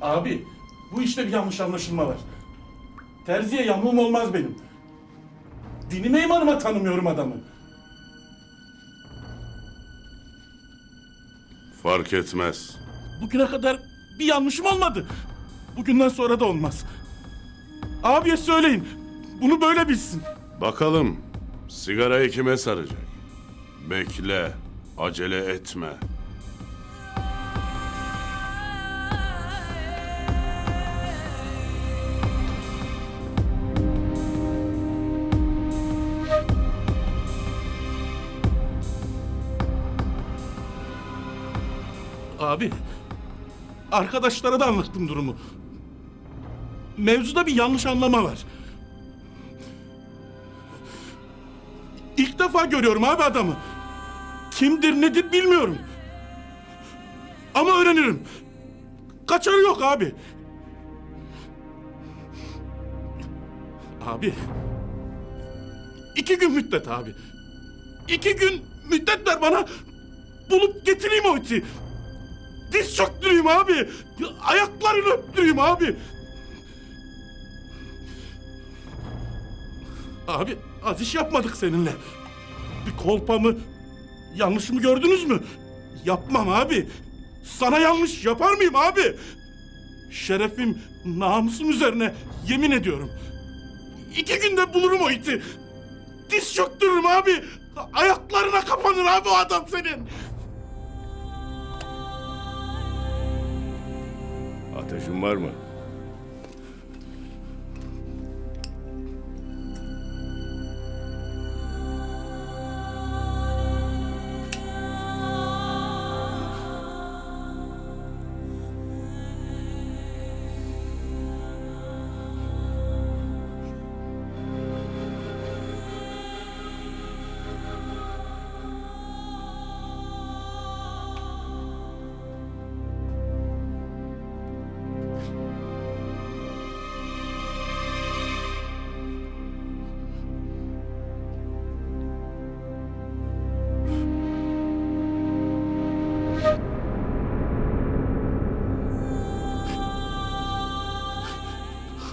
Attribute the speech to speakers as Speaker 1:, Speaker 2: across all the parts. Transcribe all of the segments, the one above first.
Speaker 1: Abi bu işte bir yanlış anlaşılma var. Terziye yamum olmaz benim. Dinime imanıma tanımıyorum adamı.
Speaker 2: Fark etmez.
Speaker 1: Bugüne kadar bir yanlışım olmadı. Bugünden sonra da olmaz. Abiye söyleyin. Bunu böyle bilsin.
Speaker 2: Bakalım sigarayı kime saracak? Bekle, acele etme.
Speaker 1: Abi, arkadaşlara da anlattım durumu. Mevzuda bir yanlış anlama var. İlk defa görüyorum abi adamı. Kimdir nedir bilmiyorum. Ama öğrenirim. Kaçarı yok abi. Abi. iki gün müddet abi. İki gün müddet ver bana. Bulup getireyim o iti. Diz çöktüreyim abi. Ayaklarını öptüreyim abi. Abi az iş yapmadık seninle. Bir kolpamı yanlış mı gördünüz mü? Yapmam abi. Sana yanlış yapar mıyım abi? Şerefim, namusum üzerine yemin ediyorum. İki günde bulurum o iti. Diz çöktürürüm abi. Ayaklarına kapanır abi o adam senin.
Speaker 3: Ateşin var mı?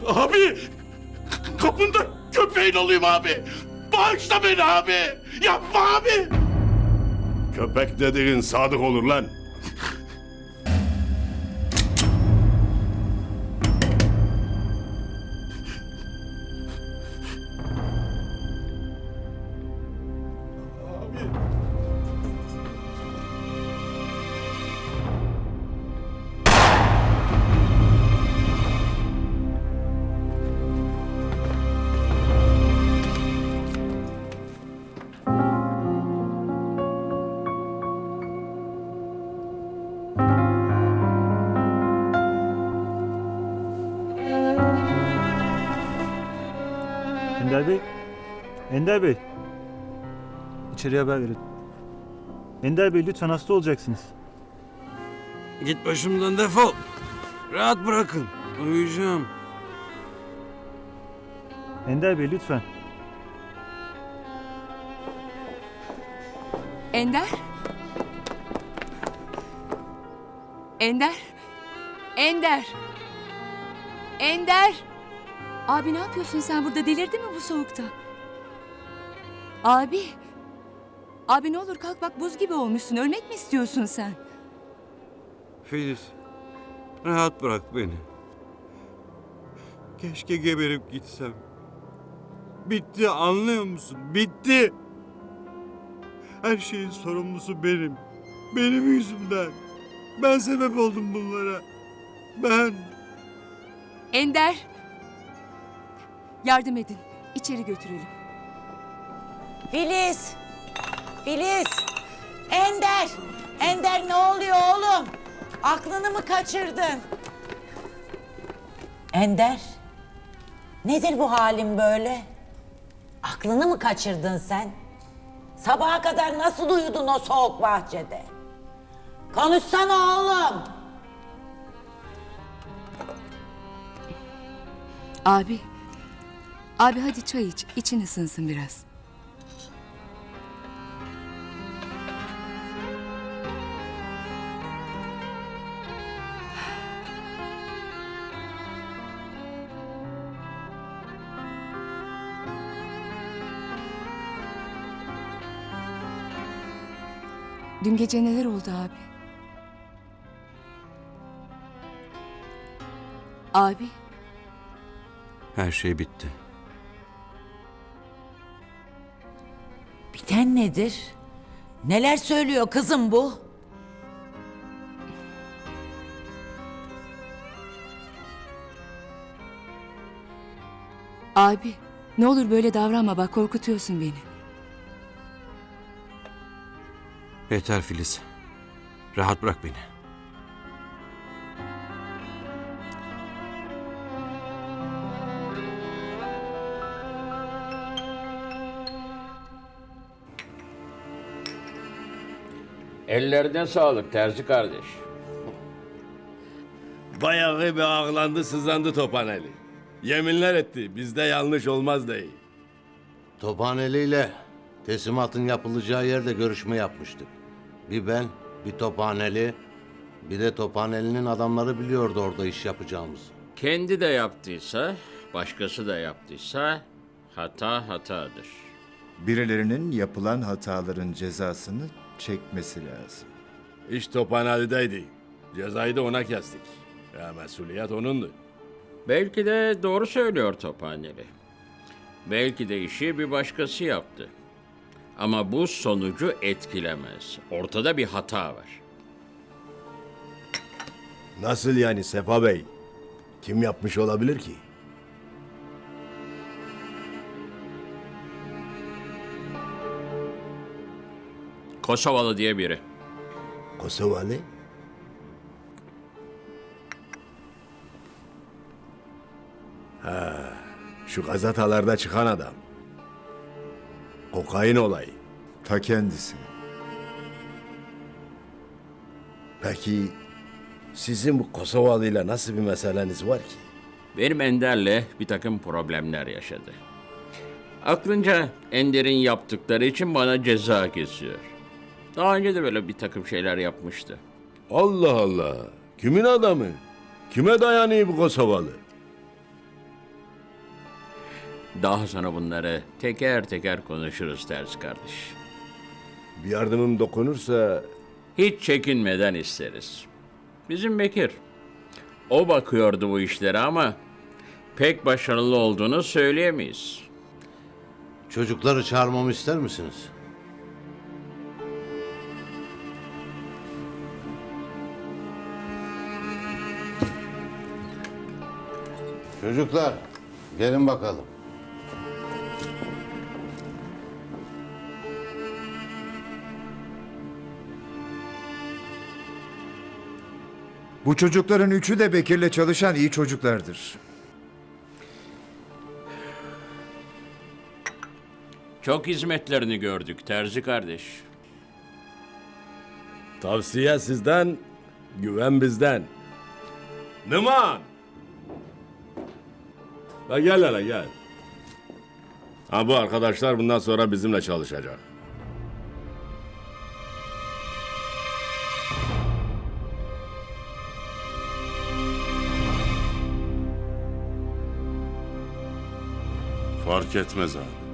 Speaker 1: Abi! Kapında köpeğin olayım abi! Bağışla beni abi! Yapma abi!
Speaker 3: Köpek dediğin sadık olur lan.
Speaker 4: Ender Bey. Ender Bey. İçeriye haber verin. Ender Bey lütfen hasta olacaksınız.
Speaker 5: Git başımdan defol. Rahat bırakın. Uyuyacağım.
Speaker 4: Ender Bey lütfen.
Speaker 6: Ender? Ender? Ender? Ender? Abi ne yapıyorsun sen burada delirdin mi bu soğukta? Abi. Abi ne olur kalk bak buz gibi olmuşsun. Ölmek mi istiyorsun sen?
Speaker 5: Filiz. Rahat bırak beni. Keşke geberip gitsem. Bitti anlıyor musun? Bitti. Her şeyin sorumlusu benim. Benim yüzümden. Ben sebep oldum bunlara. Ben.
Speaker 6: Ender. Yardım edin. İçeri götürelim.
Speaker 7: Filiz! Filiz! Ender! Ender ne oluyor oğlum? Aklını mı kaçırdın? Ender! Nedir bu halin böyle? Aklını mı kaçırdın sen? Sabaha kadar nasıl uyudun o soğuk bahçede? Konuşsana oğlum.
Speaker 6: Abi. Abi hadi çay iç, için ısınsın biraz. Dün gece neler oldu abi? Abi.
Speaker 5: Her şey bitti.
Speaker 7: Biten nedir? Neler söylüyor kızım bu?
Speaker 6: abi. Ne olur böyle davranma bak korkutuyorsun beni.
Speaker 5: Yeter Filiz. Rahat bırak beni.
Speaker 8: Ellerine sağlık terzi kardeş.
Speaker 3: Bayağı bir ağlandı sızlandı Tophaneli. Yeminler etti bizde yanlış olmaz değil.
Speaker 9: Tophaneli ile teslimatın yapılacağı yerde görüşme yapmıştık. Bir ben, bir Tophaneli, bir de Tophaneli'nin adamları biliyordu orada iş yapacağımızı.
Speaker 8: Kendi de yaptıysa, başkası da yaptıysa hata hatadır.
Speaker 10: Birilerinin yapılan hataların cezasını çekmesi lazım.
Speaker 3: İş Tophaneli'deydi. Cezayı da ona kestik. Ya mesuliyet onundu.
Speaker 8: Belki de doğru söylüyor Tophaneli. Belki de işi bir başkası yaptı. Ama bu sonucu etkilemez. Ortada bir hata var.
Speaker 3: Nasıl yani Sefa Bey? Kim yapmış olabilir ki?
Speaker 8: Kosovalı diye biri.
Speaker 3: Kosovalı? Ha, şu gazetalarda çıkan adam. Kokain olayı.
Speaker 10: Ta kendisi.
Speaker 3: Peki sizin bu Kosovalı'yla nasıl bir meseleniz var ki?
Speaker 8: Benim Ender'le bir takım problemler yaşadı. Aklınca Ender'in yaptıkları için bana ceza kesiyor. Daha önce de böyle bir takım şeyler yapmıştı.
Speaker 3: Allah Allah. Kimin adamı? Kime dayanıyor bu Kosovalı?
Speaker 8: Daha sonra bunları teker teker konuşuruz ters kardeş.
Speaker 3: Bir yardımım dokunursa
Speaker 8: Hiç çekinmeden isteriz. Bizim Bekir. O bakıyordu bu işlere ama pek başarılı olduğunu söyleyemeyiz.
Speaker 9: Çocukları çağırmamı ister misiniz? Çocuklar, gelin bakalım.
Speaker 10: Bu çocukların üçü de Bekir'le çalışan iyi çocuklardır.
Speaker 8: Çok hizmetlerini gördük terzi kardeş.
Speaker 3: tavsiye sizden, güven bizden. Numan! La gel hele gel. Ha bu arkadaşlar bundan sonra bizimle çalışacak.
Speaker 2: Fark etmez abi.